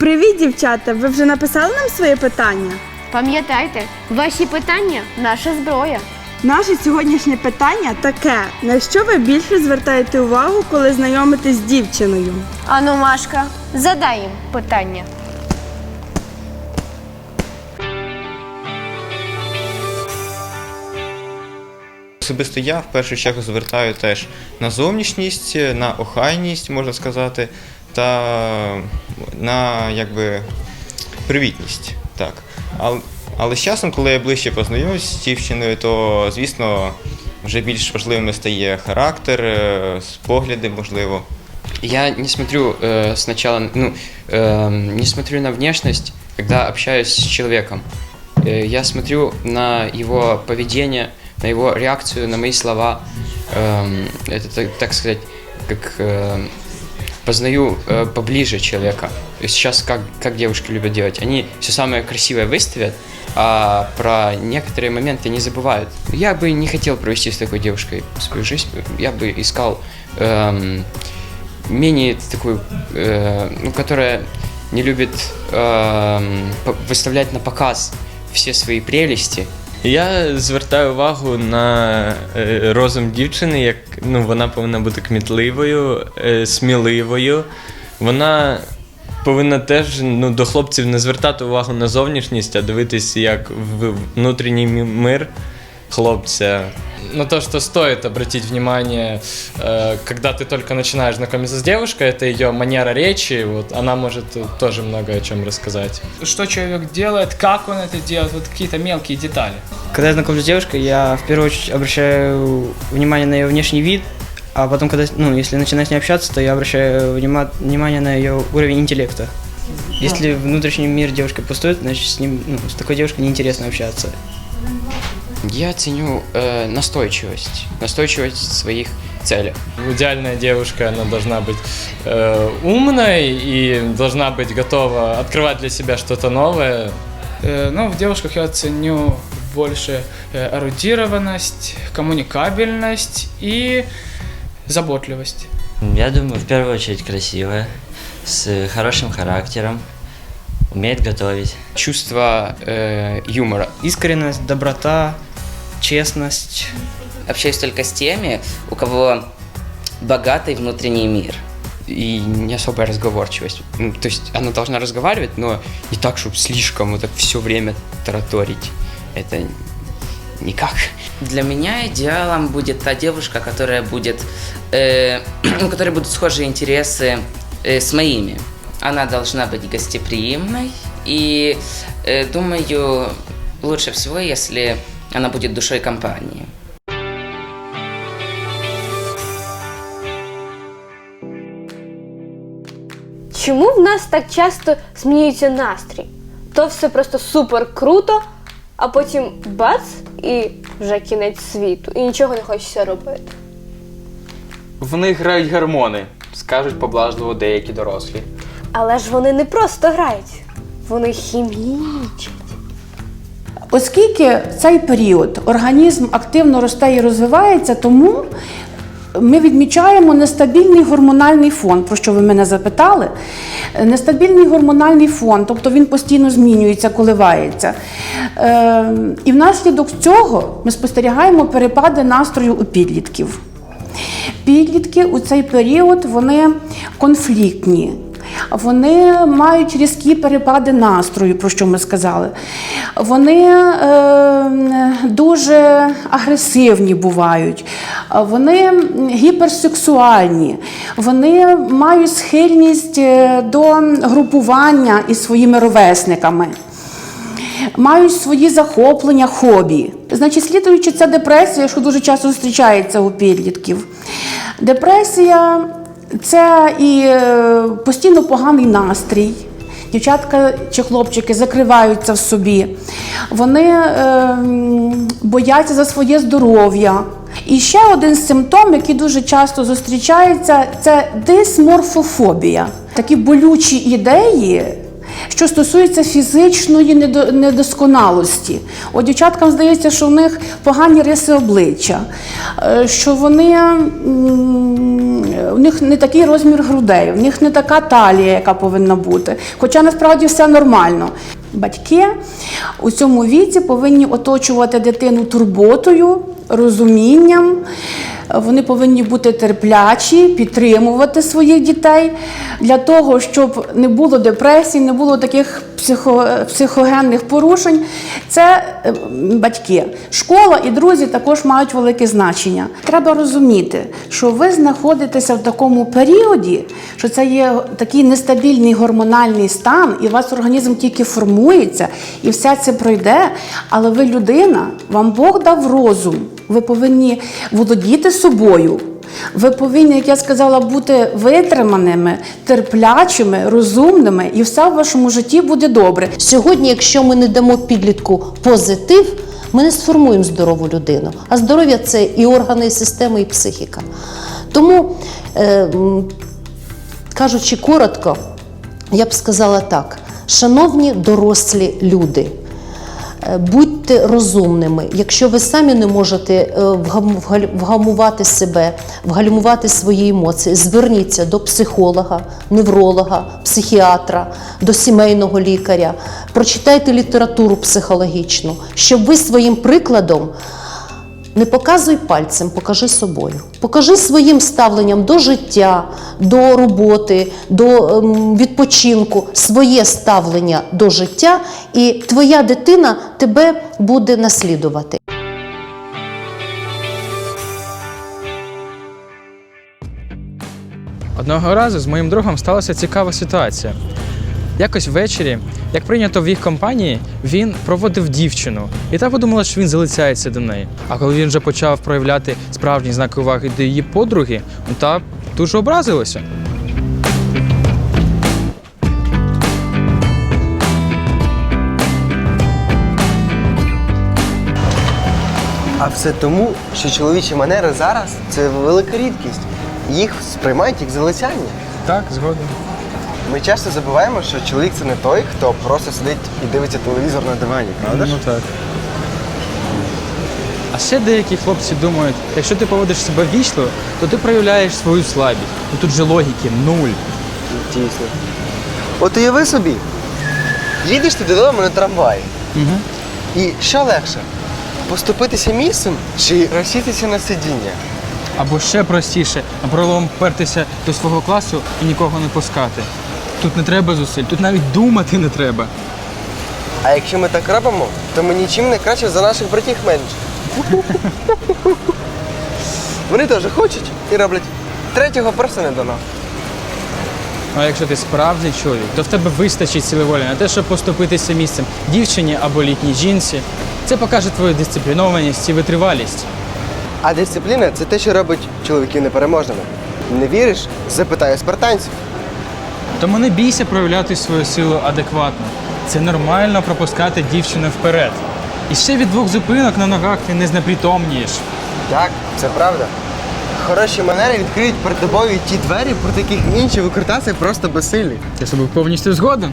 Привіт, дівчата! Ви вже написали нам своє питання? Пам'ятайте, ваші питання наша зброя. Наше сьогоднішнє питання таке: на що ви більше звертаєте увагу, коли знайомитесь з дівчиною? Ану, Машка, задай їм питання. Особисто я в першу чергу звертаю теж на зовнішність, на охайність, можна сказати, та на якби привітність. Так. Але, але з часом, коли я ближче познайомлюсь з дівчиною, то звісно вже більш важливими стає характер, е, погляди, можливо. Я не смотрю э, сначала, ну, э, не смотрю на внешность, когда общаюсь с человеком. Э, я смотрю на его поведение, на его реакцию на мои слова. Эм, это, так, так сказать, как э, познаю э, поближе человека. И Сейчас как, как девушки любят делать. Они все самое красивое выставят, а про некоторые моменты не забывают. Я бы не хотел провести с такой девушкой свою жизнь. Я бы искал эм, менее такую, э, ну, которая не любит по- выставлять на показ все свои прелести. Я звертаю увагу на е, розум дівчини, як ну, вона повинна бути кмітливою, е, сміливою. Вона повинна теж ну, до хлопців не звертати увагу на зовнішність, а дивитися як в внутрішній мир хлопця. На то, что стоит обратить внимание, э, когда ты только начинаешь знакомиться с девушкой, это ее манера речи, вот она может тоже много о чем рассказать. что человек делает, как он это делает, вот какие-то мелкие детали. Когда я знакомлюсь с девушкой, я в первую очередь обращаю внимание на ее внешний вид, а потом, когда, ну, если начинаю с ней общаться, то я обращаю внима- внимание на ее уровень интеллекта. Если внутренний мир девушки пустует, значит с ним, ну, с такой девушкой неинтересно общаться. Я ценю э, настойчивость, настойчивость в своих целях. Идеальная девушка, она должна быть э, умной и должна быть готова открывать для себя что-то новое. Э, Ну, в девушках я ценю больше э, эрудированность, коммуникабельность и заботливость. Я думаю, в первую очередь красивая, с хорошим характером, умеет готовить. Чувство э, юмора. Искренность, доброта, честность. Общаюсь только с теми, у кого богатый внутренний мир. и не особая разговорчивость. Ну, то есть она должна разговаривать, но не так, чтобы слишком вот так все время тараторить. Это никак. Для меня идеалом будет та девушка, которая будет, э, у которой будут схожие интересы э, с моими. Она должна быть гостеприимной и, э, думаю, лучше всего, если она будет душой компании. Чому в нас так часто змінюється настрій? То все просто супер круто, а потім бац, і вже кінець світу, і нічого не хочеться робити. В них грають гормони, скажуть поблажливо деякі дорослі. Але ж вони не просто грають, вони хімічать. Оскільки в цей період організм активно росте і розвивається, тому ми відмічаємо нестабільний гормональний фон, про що ви мене запитали. Нестабільний гормональний фон, тобто він постійно змінюється, коливається. Е, і внаслідок цього ми спостерігаємо перепади настрою у підлітків. Підлітки у цей період вони конфліктні. Вони мають різкі перепади настрою, про що ми сказали. Вони е, дуже агресивні бувають, вони гіперсексуальні, вони мають схильність е, до групування із своїми ровесниками мають свої захоплення, хобі. Значить, слідуючи ця депресія, що дуже часто зустрічається у підлітків. Депресія це і е, постійно поганий настрій. Дівчатка чи хлопчики закриваються в собі, вони е, бояться за своє здоров'я. І ще один симптом, який дуже часто зустрічається, це дисморфофобія. Такі болючі ідеї, що стосується фізичної недо- недосконалості. От дівчаткам здається, що в них погані риси обличчя, е, що вони у них не такий розмір грудей, у них не така талія, яка повинна бути. Хоча насправді все нормально. Батьки у цьому віці повинні оточувати дитину турботою, розумінням. Вони повинні бути терплячі, підтримувати своїх дітей для того, щоб не було депресій, не було таких психо, психогенних порушень. Це е, батьки. Школа і друзі також мають велике значення. Треба розуміти, що ви знаходитеся в такому періоді, що це є такий нестабільний гормональний стан, і у вас організм тільки формується, і все це пройде. Але ви людина, вам Бог дав розум. Ви повинні володіти собою. Ви повинні, як я сказала, бути витриманими, терплячими, розумними, і все в вашому житті буде добре. Сьогодні, якщо ми не дамо підлітку позитив, ми не сформуємо здорову людину. А здоров'я це і органи, і системи, і психіка. Тому, е, кажучи коротко, я б сказала так: шановні дорослі люди. е, Будьте розумними. Якщо ви самі не можете е, вгамувати себе, вгальмувати свої емоції, зверніться до психолога, невролога, психіатра, до сімейного лікаря, прочитайте літературу психологічну, щоб ви своїм прикладом не показуй пальцем, покажи собою. Покажи своїм ставленням до життя, до роботи, до ем, відпочинку, своє ставлення до життя, і твоя дитина тебе буде наслідувати. Одного разу з моїм другом сталася цікава ситуація. Якось ввечері, як прийнято в їх компанії, він проводив дівчину, і та подумала, що він залицяється до неї. А коли він вже почав проявляти справжні знаки уваги до її подруги, та дуже образилася. А все тому, що чоловічі манери зараз це велика рідкість. Їх сприймають як залицяння. Так, згодом. Ми часто забуваємо, що чоловік це не той, хто просто сидить і дивиться телевізор на дивані, правда? ж? Ну так. А ще деякі хлопці думають, якщо ти поводиш себе вічливо, то ти проявляєш свою слабість. Ну тут же логіки нуль. Дійсно. От уяви собі, їдеш ти додому на трамваї. Угу. І що легше? Поступитися місцем чи розсітися на сидіння? Або ще простіше, напролом пертися до свого класу і нікого не пускати. Тут не треба зусиль, тут навіть думати не треба. А якщо ми так робимо, то ми нічим не краще за наших братів менше. Вони теж хочуть і роблять. Третього просто не дано. А якщо ти справжній чоловік, то в тебе вистачить сили на те, щоб поступитися місцем дівчині або літній жінці. Це покаже твою дисциплінованість і витривалість. А дисципліна це те, що робить чоловіків непереможними. Не віриш? Запитай у спартанців. Тому не бійся проявляти свою силу адекватно. Це нормально пропускати дівчину вперед. І ще від двох зупинок на ногах ти не знепритомнієш. Так, це правда. Хороші манери відкриють перед тобою ті двері, проти яких інші викрутаси просто безсилі. Я з тобою повністю згоден.